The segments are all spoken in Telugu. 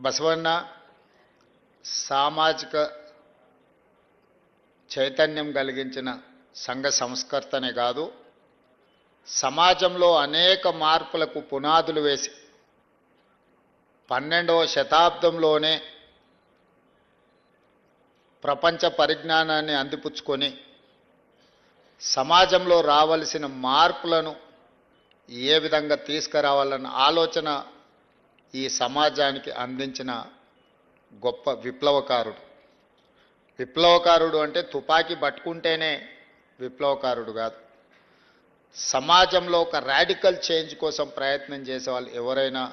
బసవన్న సామాజిక చైతన్యం కలిగించిన సంఘ సంస్కర్తనే కాదు సమాజంలో అనేక మార్పులకు పునాదులు వేసి పన్నెండవ శతాబ్దంలోనే ప్రపంచ పరిజ్ఞానాన్ని అందిపుచ్చుకొని సమాజంలో రావలసిన మార్పులను ఏ విధంగా తీసుకురావాలన్న ఆలోచన ఈ సమాజానికి అందించిన గొప్ప విప్లవకారుడు. విప్లవకారుడు అంటే తుపాకీ పట్టుకుంటేనే విప్లవకారుడు కాదు. సమాజంలో ఒక రాడికల్ చేంజ్ కోసం ప్రయత్నం చేసే వాళ్ళు ఎవరైనా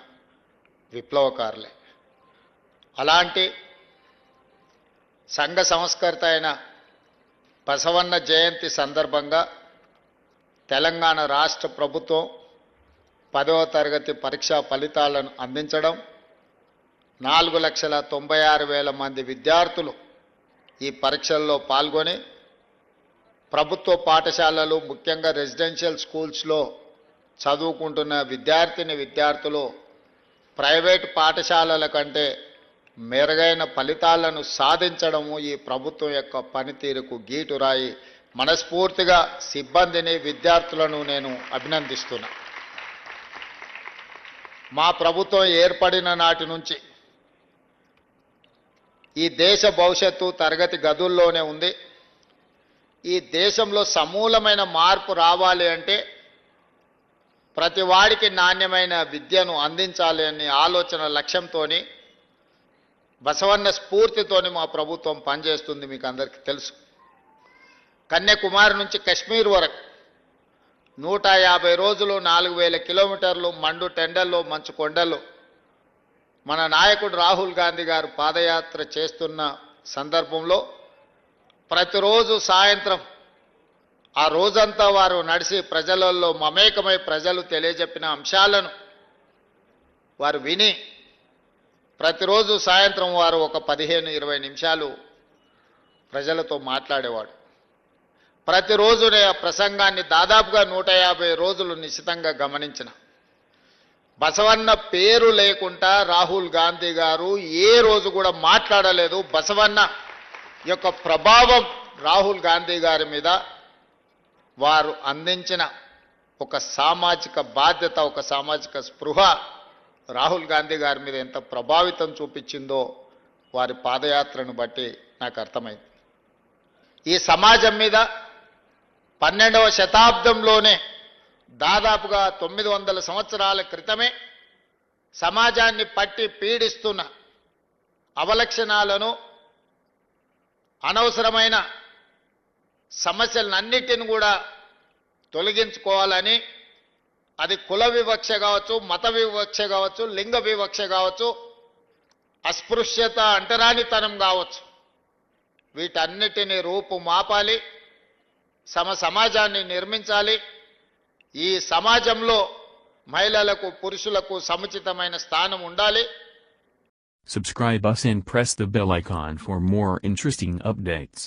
విప్లవకారులే. అలాంటి సంఘ సంస్కర్త అయిన బసవన్న జయంతి సందర్భంగా తెలంగాణ రాష్ట్ర ప్రభుత్వం పదవ తరగతి పరీక్షా ఫలితాలను అందించడం నాలుగు లక్షల తొంభై ఆరు వేల మంది విద్యార్థులు ఈ పరీక్షల్లో పాల్గొని ప్రభుత్వ పాఠశాలలు ముఖ్యంగా రెసిడెన్షియల్ స్కూల్స్లో చదువుకుంటున్న విద్యార్థిని విద్యార్థులు ప్రైవేటు పాఠశాలల కంటే మెరుగైన ఫలితాలను సాధించడము ఈ ప్రభుత్వం యొక్క పనితీరుకు గీటురాయి మనస్ఫూర్తిగా సిబ్బందిని విద్యార్థులను నేను అభినందిస్తున్నా. మా ప్రభుత్వం ఏర్పడిన నాటి నుంచి ఈ దేశ భవిష్యత్తు తరగతి గదుల్లోనే ఉంది. ఈ దేశంలో సమూలమైన మార్పు రావాలి అంటే ప్రతి వాడికి నాణ్యమైన విద్యను అందించాలి అనే ఆలోచన లక్ష్యంతోని బసవన్న స్ఫూర్తితోని మా ప్రభుత్వం పనిచేస్తుంది మీకు అందరికీ తెలుసు. కన్యాకుమారి నుంచి కశ్మీర్ వరకు నూట యాభై రోజులు నాలుగు వేల కిలోమీటర్లు మండు టెండల్లో మంచు కొండలు మన నాయకుడు రాహుల్ గాంధీ గారు పాదయాత్ర చేస్తున్న సందర్భంలో ప్రతిరోజు సాయంత్రం ఆ రోజంతా వారు నడిచి ప్రజలలో మమేకమై ప్రజలు తెలియజెప్పిన అంశాలను వారు విని ప్రతిరోజు సాయంత్రం వారు ఒక పదిహేను ఇరవై నిమిషాలు ప్రజలతో మాట్లాడేవాడు. ప్రతిరోజు నే ఆ ప్రసంగాన్ని దాదాపుగా నూట యాభై రోజులు నిశ్చితంగా గమనించిన. బసవన్న పేరు లేకుండా రాహుల్ గాంధీ గారు ఏ రోజు కూడా మాట్లాడలేదు. బసవన్న యొక్క ప్రభావం రాహుల్ గాంధీ గారి మీద వారు అందించిన ఒక సామాజిక బాధ్యత ఒక సామాజిక స్పృహ రాహుల్ గాంధీ గారి మీద ఎంత ప్రభావితం చూపించిందో వారి పాదయాత్రను బట్టి నాకు అర్థమైంది. ఈ సమాజం మీద పన్నెండవ శతాబ్దంలోనే దాదాపుగా తొమ్మిది వందల సంవత్సరాల క్రితమే సమాజాన్ని పట్టి పీడిస్తున్న అవలక్షణాలను అనవసరమైన సమస్యలన్నిటిని కూడా తొలగించుకోవాలని అది కుల వివక్ష కావచ్చు మత వివక్ష కావచ్చు లింగ వివక్ష కావచ్చు అస్పృశ్యత అంటరానితనం కావచ్చు. వీటన్నిటిని రూపు మాపాలి సమ సమాజాన్ని నిర్మించాలి ఈ సమాజంలో మహిళలకు పురుషులకు సముచితమైన స్థానం ఉండాలి Subscribe us and press the bell icon for more interesting updates.